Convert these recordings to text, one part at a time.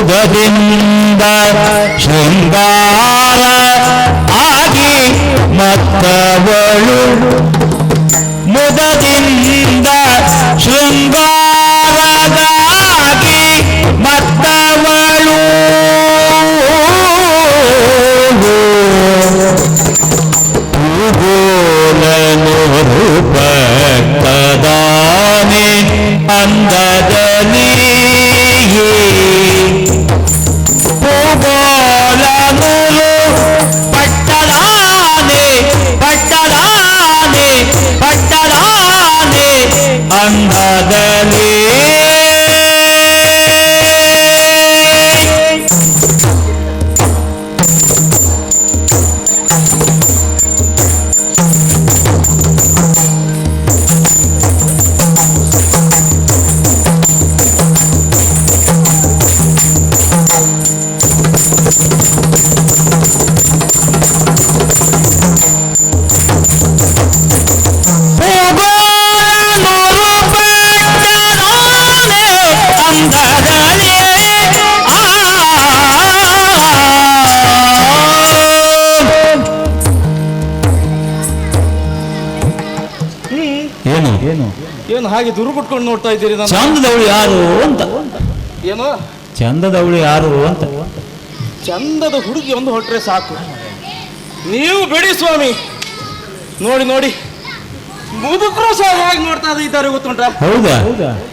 ಉದದಿಂದ ಶೃಂಗಾರ ಆಗಿ ಮತ್ತವಳು ಮುದದಿಂದ ಶೃಂಗಾರದಾಗಿ ಮತ್ತವಳು ರೂಪಕ್ಕದಾನೆ ಅಂದದ ಬಂಧದಲ್ಲಿ ಏನು? ಏನು ಹಾಗೆ ದುರುಗುಟ್ಕೊಂಡು ನೋಡ್ತಾ ಇದ್ದೀರಿ ನಾನು ಚಂದದವಳು ಯಾರು ಅಂತ. ಏನು? ಚಂದದವಳು ಯಾರು ಅಂತ. ಚಂದದ ಹುಡುಗಿ ಒಂದು ಹೊಟ್ಟರೆ ಸಾಕು. ನೀವು ಬಿಡಿ ಸ್ವಾಮಿ. ನೋಡಿ ನೋಡಿ. ಮುದುಕರು ಸಹ ಹೇಗೆ ನೋಡ್ತಾ ಇದ್ದಾರೆ ಗೊತ್ತುಂಟ? ಹೌದಾ?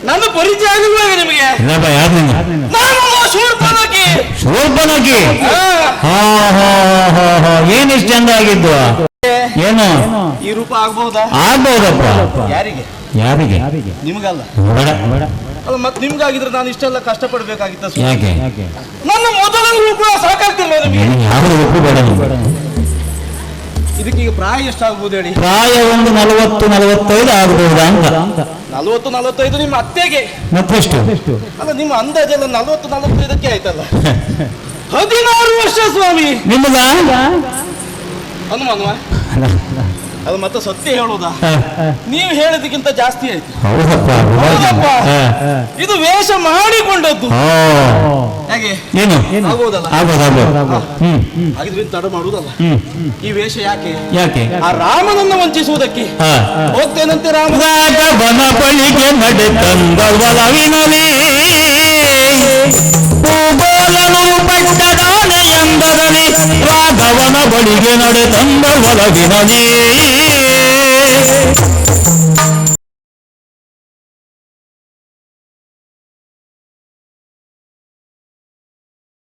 ನನ್ನ ಪರಿಚಯ ಆಗಿಲ್ವಾಗ ನಿಮಗೆ. ಇಲ್ಲಪ್ಪ ಯಾರು ನಿಂಗೆ ನಾನು ಶೂರ್ಪನಖಿ. ಶೋಭನಗಿ ಆ, ಹಾ. ಹಾ ಹಾ ಹಾ ಏನಿಷ್ಟು ಚಂದ ಆಗಿದ್ದು? ಏನು? ಈ ರೂಪ ಆಗ್ಬಹುದಾ? ಆಗ್ಬಹುದಪ್ಪ. ಯಾರಿಗೆ? ಯಾರಿಗೆ? ನಿಮಗಲ್ಲ. ಬೇಡ. ಅಲ್ಲ ಮತ್ತೆ ನಿಮ್ಗಾಗಿದ್ರೆ ನಾನು ಇಷ್ಟೆಲ್ಲ ಕಷ್ಟಪಡ್ಬೇಕಾಗಿತ್ತ. ಯಾಕೆ? ನನ್ನ ಮೊದಲ ರೂಪ ಸಾಕಾಗ್ತಿಲ್ಲ ನಿಮಗೆ. ಏನು ರೂಪ ಬೇಡ. ಇದಕ್ಕೆ ಈಗ ಪ್ರಾಯ ಎಷ್ಟಾಗ್ಬೋದು ಹೇಳಿ? ಪ್ರಾಯ ಒಂದು ನಲವತ್ತು ನಲವತ್ತೈದು ಆಗಬಹುದಾ ಅಂತ. ನಲವತ್ತು ನಲವತ್ತೈದು ನಿಮ್ಮ ಅತ್ತೆಗೆ. ಮತ್ತೆಷ್ಟು? ಅಲ್ಲ ನಿಮ್ಮ ಅಂದಾಜೆಲ್ಲ ನಲವತ್ತು ನಲವತ್ತೈದಕ್ಕೆ ಆಯ್ತಲ್ಲ. ಹದಿನಾರು ವರ್ಷ ಸ್ವಾಮಿ. ನಿಮ್ಮದ ಅನುಮಾನವ ಅದು ಮತ್ತೆ ಸತ್ಯ ಹೇಳೋದಾ? ನೀವು ಹೇಳಿದಕ್ಕಿಂತ ಜಾಸ್ತಿ ಆಯ್ತು. ಹೌದಪ್ಪ ಹೌದಪ್ಪ. ಇದು ವೇಷ ಮಾಡಿಕೊಂಡದ್ದು. ಓ. ಏನು? ಆಗೋದಲ್ಲ. ಹಾಗಿದ್ರೆ ತಡ ಮಾಡುವುದಲ್ಲ ಈ ವೇಷ ಯಾಕೆ? ಯಾಕೆ? ಆ ರಾಮನನ್ನು ವಂಚಿಸುವುದಕ್ಕೆ. ಹೋಗ್ತೇನಂತೆ ರಾಮ? ಬನ ಬಳಿಗೆ ನಡೆತಂದ ಒಲವಿನಲಿ ರಾಘವನ ಬಳಿಗೆ ನಡೆತಂದ ಒಲವಿನಲಿ